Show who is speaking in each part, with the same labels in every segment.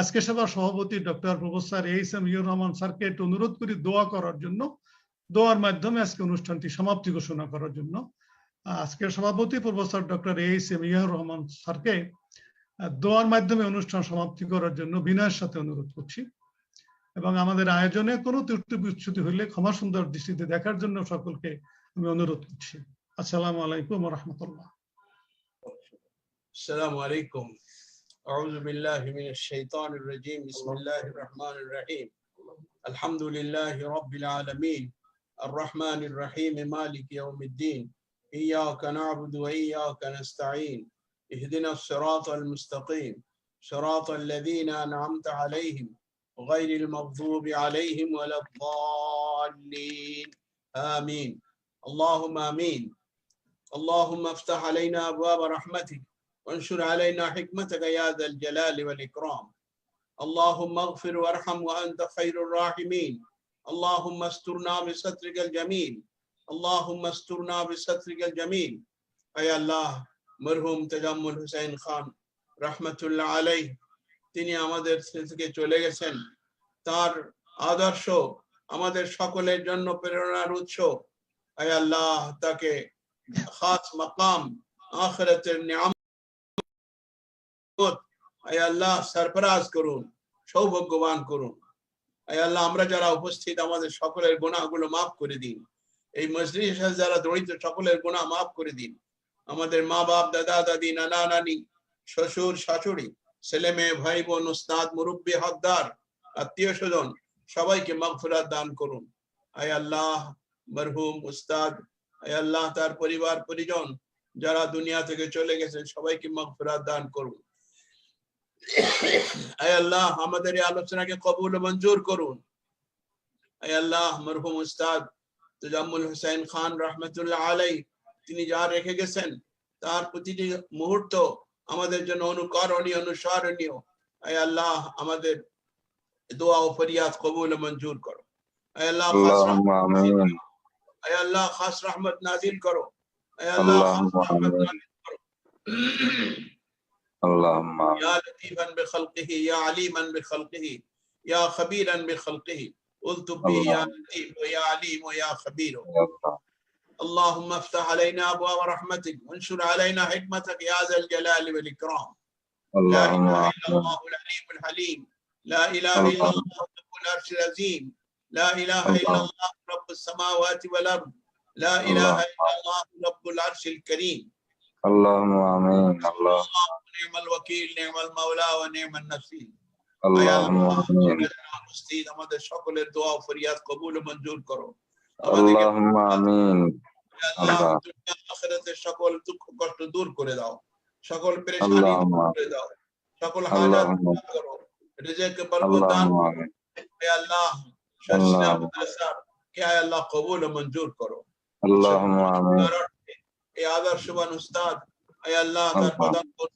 Speaker 1: আজকে সভার সভাপতি ডক্টর প্রফেসর এইস এম ইউর রহমান স্যারকে একটু অনুরোধ করি দোয়া করার জন্য। দোয়ার মাধ্যমে আজকে অনুষ্ঠানটি সমাপ্তি ঘোষণা করার জন্য। আজকের সভাপতি প্রফেসর ডক্টর এইস এম ইউর রহমান স্যারকে দোয়ার মাধ্যমে অনুষ্ঠান সমাপ্তি করার জন্য বিনয়ের সাথে অনুরোধ করছি। এবং আমাদের আয়োজনে কোনো ত্রুটি বিচ্ছুতি হইলে ক্ষমা সুন্দর দৃষ্টিতে দেখার জন্য সকলকে আমি অনুরোধ করছি। আসসালামু আলাইকুম রহমতুল্লাহ।
Speaker 2: আসসালামু আলাইকুম। أعوذ بالله من الشيطان الرجيم. بسم الله الرحمن الرحيم. الحمد لله رب العالمين. الرحمن الرحيم. مالك يوم الدين. إياك نعبد وإياك نستعين. اهدنا الصراط المستقيم. صراط الذين أنعمت عليهم غير المغضوب عليهم ولا الضالين. آمين. اللهم آمين. اللهم افتح علينا أبواب رحمتك. وانشر علينا حكمتك يا ذا الجلال والإكرام اللهم اغفر وارحم وأنت خير الراحمين اللهم استرنا بسترك الجميل اللهم استرنا بسترك الجميل أي الله মরহুম তেজাম্মুল হুসাইন খান রহমতুল্লাহ আলাই তিনি আমাদের থেকে চলে গেছেন তার আদর্শ আমাদের সকলের জন্য প্রেরণার উৎস আয় আল্লাহ তাকে খাস মাকাম আখরাতের নিয়াম আয় আল্লাহ, সরফরাজ করুন, সৌভাগ্যবান করুন। আল্লাহ, আমরা যারা উপস্থিত, আমাদের সকলের গুণাগুলো মাফ করে দিন। এই মজলিস যারা জড়িত, সকলের গুণা মাফ করে দিন। আমাদের মা বাপ, দাদা, দাদি, নানা, নানি, শ্বশুর, শাশুড়ি, ছেলে মেয়ে, ভাই বোন, উস্তাদ, মুরব্বী, হকদার, আত্মীয় স্বজন, সবাইকে মাগফিরাত দান করুন। আয় আল্লাহ, মরহুম, উস্তাদ, আয় আল্লাহ, তার পরিবার, পরিজন, যারা দুনিয়া থেকে চলে গেছে, সবাইকে মাগফিরাত দান করুন। আয় আল্লাহ আমাদের এই আলোচনাকে কবুল ও মঞ্জুর করুন আয় আল্লাহ মরহুম উস্তাদ তুজাম্মুল হুসাইন খান রহমতুল্লাহ আলাই তিনি যা রেখে গেছেন তার প্রতিটি মুহূর্ত আমাদের জন্য অনুকরণীয় অনুসরণীয় আয় আল্লাহ আমাদের দোয়া ও ফরিয়াদ কবুল ও মঞ্জুর করো আয় আল্লাহ খাস রহমত আয় আল্লাহ খাস রহমত নাজিল করো আয় আল্লাহ খাস রহমত নাজিল করো
Speaker 3: اللهم
Speaker 2: يا لطيفا بخلقه يا عليما بخلقه يا خبيرا بخلقه. الطف به يا لطيف ويا عليم ويا خبير. اللهم افتح علينا أبواب رحمتك وانشر علينا حكمتك يا ذا الجلال والإكرام. لا
Speaker 3: اللهم
Speaker 2: إله إلا الله العليم الحليم. لا إله إلا الله رب العرش العظيم. لا إله إلا الله رب السماوات والأرض. لا إله إلا الله رب العرش الكريم.
Speaker 3: اللهم آمين. الله
Speaker 2: নিয়মাল ওয়াকিল নিয়মাল মাওলা
Speaker 3: ওয়া নিয়মান
Speaker 2: নাসির আমাদের সকলের দোয়া ফরিয়াদ কবুল মঞ্জুর করো সকল দুঃখ কষ্ট দূর করে দাও সকল পেরেশানি দূর করে দাও সকল হাজাত করো রিজেক বরকত দান হে আল্লাহ
Speaker 3: শশনা
Speaker 2: মাদ্রাসা কে আল্লাহ কবুল মঞ্জুর করো আল্লাহুম্মা আমিন এ আদর্শবান উস্তাদ হে আল্লাহ তার
Speaker 3: প্রদান
Speaker 2: করুন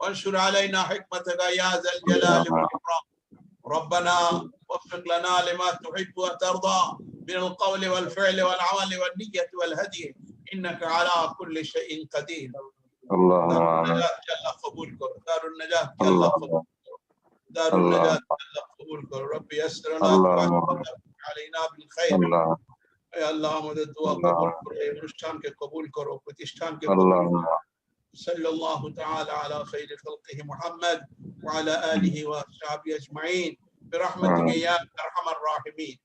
Speaker 2: وانشر علينا حكمتك يا ذا الجلال
Speaker 3: اللهم
Speaker 2: والاكرام ربنا وفق لنا لما تحب وترضى من القول والفعل والعمل والنية والهدي إنك على كل شيء قدير
Speaker 3: اللهم
Speaker 2: دار
Speaker 3: امين
Speaker 2: النجاة جل قبول كر دار النجاة جل
Speaker 3: اللهم
Speaker 2: قبول كر دار
Speaker 3: اللهم.
Speaker 2: النجاة جل قبول كر ربي يسر لنا
Speaker 3: اللهم.
Speaker 2: علينا بالخير
Speaker 3: الله
Speaker 2: يا الله আমাদের দোয়া
Speaker 3: আল্লাহ।
Speaker 2: কবুল করো এই অনুষ্ঠানকে কবুল করো প্রতিষ্ঠানকে কবুল
Speaker 3: اللهم
Speaker 2: করো صلى الله تعالى على خير خلقه محمد وعلى آله وصحبه أجمعين. برحمتك يا أرحم الراحمين.